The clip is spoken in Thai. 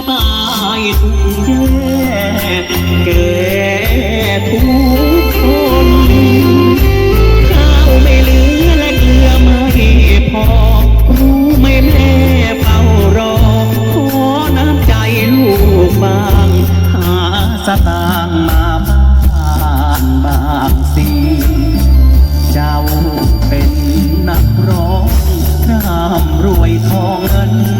ระบายทุกแย่แก่ทุกคนข้าวไม่เหลือและเกลือไม่พอ รู้ไม่แม่เฝ้ารอ ขอน้ำใจลูกบาง หาสตางค์มาบ้านบางสิเจ้าเป็นนักร้องข้ามรวยทองเงิน